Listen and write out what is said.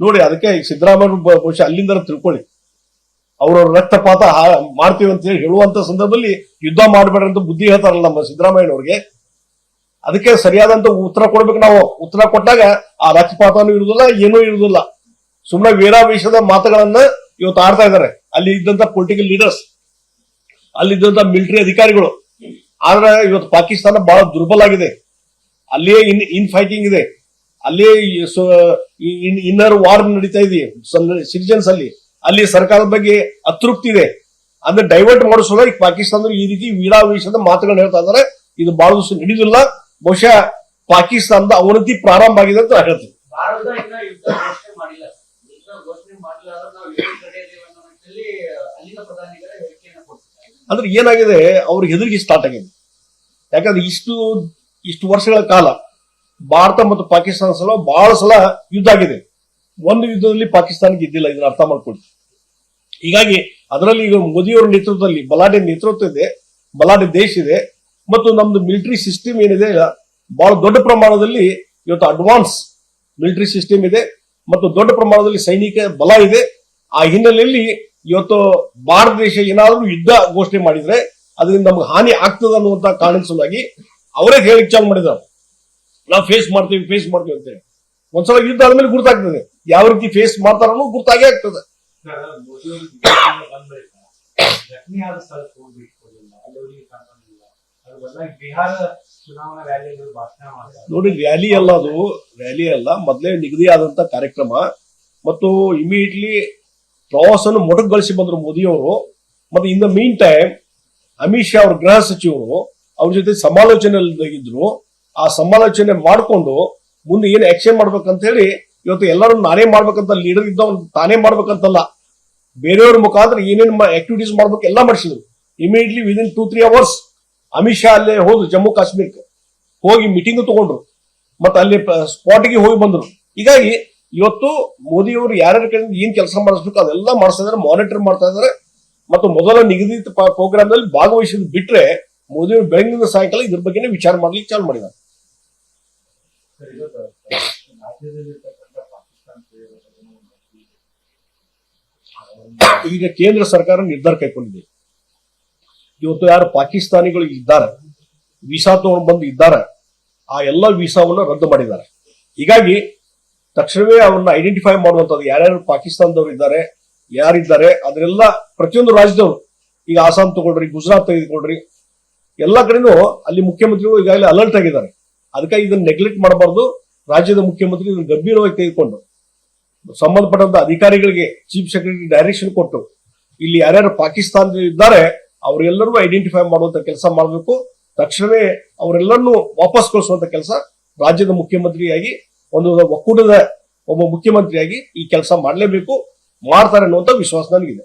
ನೋಡಿ, ಅದಕ್ಕೆ ಈಗ ಸಿದ್ದರಾಮಯ್ಯ ಬಹುಶಃ ಅಲ್ಲಿಂದ ತಿಳ್ಕೊಳ್ಳಿ. ಅವ್ರವ್ರ ರಕ್ತಪಾತ ಮಾಡ್ತೀವಿ ಅಂತ ಹೇಳಿ ಹೇಳುವಂತ ಸಂದರ್ಭದಲ್ಲಿ ಯುದ್ಧ ಮಾಡಬೇಡ ಅಂತ ಬುದ್ಧಿ ಹೇಳ್ತಾರಲ್ಲ ನಮ್ಮ ಸಿದ್ದರಾಮಯ್ಯನವ್ರಿಗೆ. ಅದಕ್ಕೆ ಸರಿಯಾದಂತ ಉತ್ತರ ಕೊಡ್ಬೇಕು ನಾವು. ಉತ್ತರ ಕೊಟ್ಟಾಗ ಆ ರಕ್ತಪಾತನೂ ಇರುವುದಿಲ್ಲ, ಏನೂ ಇರುವುದಿಲ್ಲ. ಸುಮ್ಮನೆ ವೀರಾವೇಶದ ಮಾತುಗಳನ್ನ ಇವತ್ತು ಆಡ್ತಾ ಇದ್ದಾರೆ. ಅಲ್ಲಿ ಇದ್ದಂತ ಪೊಲಿಟಿಕಲ್ ಲೀಡರ್ಸ್ ಅಲ್ಲಿದ್ದಂತ ಮಿಲಿಟರಿ ಅಧಿಕಾರಿಗಳು. ಆದ್ರೆ ಇವತ್ತು ಪಾಕಿಸ್ತಾನ ಬಹಳ ದುರ್ಬಲ ಆಗಿದೆ. ಅಲ್ಲಿಯೇ ಇನ್ ಇನ್ ಫೈಟಿಂಗ್ ಇದೆ. ಅಲ್ಲಿಯೇ ಇನ್ನರ್ ವಾರ್ ನಡೀತಾ ಇದೆ. ಸಿಟಿಜನ್ಸ್ ಅಲ್ಲಿ. ಅಲ್ಲಿ ಸರ್ಕಾರದ ಬಗ್ಗೆ ಅತೃಪ್ತಿ ಇದೆ. ಅಂದ್ರೆ ಡೈವರ್ಟ್ ಮಾಡಿಸೋದ ಈಗ ಪಾಕಿಸ್ತಾನದಲ್ಲಿ ಈ ರೀತಿ ವೀರಾವೇಶದ ಮಾತುಗಳನ್ನ ಹೇಳ್ತಾ ಇದ್ದಾರೆ. ಇದು ಬಹಳ ದಿವಸ ನಡೆಯುದಿಲ್ಲ ಬಹುಶಃ ಪಾಕಿಸ್ತಾನದ ಅವನತಿ ಪ್ರಾರಂಭ ಆಗಿದೆ ಅಂತ ಹೇಳ್ತೀನಿ ಅಂದ್ರೆ ಏನಾಗಿದೆ? ಅವ್ರಿಗೆ ಹೆದರಿಗೆ ಸ್ಟಾರ್ಟ್ ಆಗಿದೆ. ಯಾಕಂದ್ರೆ ಇಷ್ಟು ಇಷ್ಟು ವರ್ಷಗಳ ಕಾಲ ಭಾರತ ಮತ್ತು ಪಾಕಿಸ್ತಾನ ಸಲ ಬಹಳ ಸಲ ಯುದ್ಧ ಆಗಿದೆ. ಒಂದು ಯುದ್ಧದಲ್ಲಿ ಪಾಕಿಸ್ತಾನ ಗೆದ್ದಿಲ್ಲ, ಇದನ್ನ ಅರ್ಥ ಮಾಡ್ಕೊಳ್ಳಿ. ಹೀಗಾಗಿ ಅದರಲ್ಲಿ ಈಗ ಮೋದಿಯವರ ನೇತೃತ್ವದಲ್ಲಿ ಬಲಾಢ್ಯ ನೇತೃತ್ವ ಇದೆ, ಬಲಾಢ್ಯ ದೇಶ ಇದೆ, ಮತ್ತು ನಮ್ದು ಮಿಲಿಟರಿ ಸಿಸ್ಟಮ್ ಏನಿದೆ ಬಹಳ ದೊಡ್ಡ ಪ್ರಮಾಣದಲ್ಲಿ ಇವತ್ತು ಅಡ್ವಾನ್ಸ್ ಮಿಲಿಟರಿ ಸಿಸ್ಟಮ್ ಇದೆ, ಮತ್ತು ದೊಡ್ಡ ಪ್ರಮಾಣದಲ್ಲಿ ಸೈನಿಕ ಬಲ ಇದೆ. ಆ ಹಿನ್ನೆಲೆಯಲ್ಲಿ ಇವತ್ತು ಭಾರತ ದೇಶ ಏನಾದರೂ ಯುದ್ಧ ಘೋಷಣೆ ಮಾಡಿದ್ರೆ, ಅದರಿಂದ ನಮ್ಗೆ ಹಾನಿ ಆಗ್ತದೆ ಅನ್ನುವಂತ ಕಾರಣದ ಸಲುವಾಗಿ ಅವರೇ ಹೇಳಿಕ್ ಚಾಲು ಮಾಡಿದ್ದಾರೆ. ನಾವು ಫೇಸ್ ಮಾಡ್ತೀವಿ ಫೇಸ್ ಮಾಡ್ತೀವಿ ಅಂತೇಳಿ ಒಂದ್ಸಲ ಯುದ್ಧ ಆದ್ಮೇಲೆ ಗುರ್ತಾಗ್ತದೆ. ಯಾವ ರೀತಿ ಫೇಸ್ ಮಾಡ್ತಾರೋ ಗುರ್ತಾಗೇ ಆಗ್ತದೆ. ನೋಡಿ ರ್ಯಾಲಿ ಅಲ್ಲ ಅದು. ರ್ಯಾಲಿ ಅಲ್ಲ, ಮೊದಲೇ ನಿಗದಿ ಆದಂತ ಕಾರ್ಯಕ್ರಮ. ಮತ್ತು ಇಮಿಡಿಯೇಟ್ಲಿ ಪ್ರವಾಸನ ಮೊಟಕುಗೊಳಿಸಿ ಬಂದ್ರು ಮೋದಿಯವರು. ಮತ್ತೆ in the meantime Amit Shah ಅವ್ರ ಗೃಹ ಸಚಿವರು, ಅವ್ರ ಜೊತೆ ಸಮಾಲೋಚನೆ ಇದ್ರು ಆ ಸಮಾಲೋಚನೆ ಮಾಡಿಕೊಂಡು ಮುಂದೆ ಏನು ಆಕ್ಷನ್ ಮಾಡ್ಬೇಕಂತ ಹೇಳಿ ಇವತ್ತು ಎಲ್ಲರೂ ನಾನೇ ಮಾಡ್ಬೇಕಂತ ಲೀಡರ್ ಇದ್ದವ್ ತಾನೇ ಮಾಡ್ಬೇಕಂತಲ್ಲ. ಬೇರೆಯವ್ರ ಮುಖಾಂತರ ಏನೇನು ಆಕ್ಟಿವಿಟೀಸ್ ಮಾಡ್ಬೇಕು ಎಲ್ಲ ಮಾಡಿಸಿದ್ರು. Immediately within two three hours Amit Shah ಅಲ್ಲೇ ಹೋದ್ರು ಜಮ್ಮು ಕಾಶ್ಮೀರಕ್ಕೆ ಹೋಗಿ ಮೀಟಿಂಗ್ ತಗೊಂಡ್ರು. ಮತ್ತೆ ಅಲ್ಲಿ ಸ್ಪಾಟ್ಗೆ ಹೋಗಿ ಬಂದ್ರು. ಹೀಗಾಗಿ ಇವತ್ತು ಮೋದಿಯವರು ಯಾರ್ಯಾರ ಕಡೆ ಏನ್ ಕೆಲಸ ಮಾಡಿಸ್ಬೇಕು ಅದೆಲ್ಲ ಮಾಡಿಸ್ತಾ ಇದಾರೆ ಮಾನಿಟರ್ ಮಾಡ್ತಾ ಇದಾರೆ ಮತ್ತು ಮೊದಲ ನಿಗದಿತ ಪ್ರೋಗ್ರಾಮ್ನಲ್ಲಿ ಭಾಗವಹಿಸಿದ್ ಬಿಟ್ರೆ ಮೋದಿಯವರು ಬೆಳಗಿನ ಸಾಯಂಕಾಲ ಇದ್ರ ಬಗ್ಗೆನೇ ವಿಚಾರ ಮಾಡ್ಲಿಕ್ಕೆ ಚಾಲು ಮಾಡಿದ್ದಾರೆ ಸರ್, ಇವತ್ತು ರಾಜ್ಯದಲ್ಲಿರ್ತಕ್ಕಂಥ ಪಾಕಿಸ್ತಾನ ಸೇರಿರೋದನ್ನು ಈಗ ಕೇಂದ್ರ ಸರ್ಕಾರ ನಿರ್ಧಾರ ಕೈಗೊಂಡಿದೆ. ಇವತ್ತು ಯಾರು ಪಾಕಿಸ್ತಾನಿಗಳು ಇದ್ದಾರೆ, ವೀಸಾ ತಗೊಂಡು ಬಂದು ಇದ್ದಾರೆ, ಆ ಎಲ್ಲ ವೀಸಾವನ್ನ ರದ್ದು ಮಾಡಿದ್ದಾರೆ. ಹೀಗಾಗಿ ತಕ್ಷಣವೇ ಅವನ್ನ ಐಡೆಂಟಿಫೈ ಮಾಡುವಂತದ್ದು ಯಾರ್ಯಾರು ಪಾಕಿಸ್ತಾನದವರು ಇದ್ದಾರೆ, ಯಾರಿದ್ದಾರೆ ಅದರೆಲ್ಲ ಪ್ರತಿಯೊಂದು ರಾಜ್ಯದವರು ಈಗ ಆಸಾಮ್ ತಗೊಳ್ರಿ ಗುಜರಾತ್ ತೆಗೆದುಕೊಳ್ರಿ ಎಲ್ಲ ಕಡೆನೂ ಅಲ್ಲಿ ಮುಖ್ಯಮಂತ್ರಿಗಳು ಈಗಾಗಲೇ ಅಲರ್ಟ್ ಆಗಿದ್ದಾರೆ. ಅದಕ್ಕಾಗಿ ಇದನ್ನ ನೆಗ್ಲೆಕ್ಟ್ ಮಾಡಬಾರ್ದು. ರಾಜ್ಯದ ಮುಖ್ಯಮಂತ್ರಿ ಇದನ್ನು ಗಂಭೀರವಾಗಿ ತೆಗೆದುಕೊಂಡು ಸಂಬಂಧಪಟ್ಟಂತ ಅಧಿಕಾರಿಗಳಿಗೆ ಚೀಫ್ ಸೆಕ್ರೆಟರಿ ಡೈರೆಕ್ಷನ್ ಕೊಟ್ಟು ಇಲ್ಲಿ ಯಾರ್ಯಾರು ಪಾಕಿಸ್ತಾನದಲ್ಲಿ ಇದ್ದಾರೆ ಅವರೆಲ್ಲರೂ ಐಡೆಂಟಿಫೈ ಮಾಡುವಂತ ಕೆಲಸ ಮಾಡಬೇಕು. ತಕ್ಷಣವೇ ಅವರೆಲ್ಲರನ್ನೂ ವಾಪಸ್ ಕಳಿಸುವಂತ ಕೆಲಸ ರಾಜ್ಯದ ಮುಖ್ಯಮಂತ್ರಿಯಾಗಿ, ಒಂದು ಒಕ್ಕೂಟದ ಒಬ್ಬ ಮುಖ್ಯಮಂತ್ರಿಯಾಗಿ ಈ ಕೆಲಸ ಮಾಡಲೇಬೇಕು ಮಾಡ್ತಾರೆ ಅನ್ನುವಂತ ವಿಶ್ವಾಸ ನನಗಿದೆ.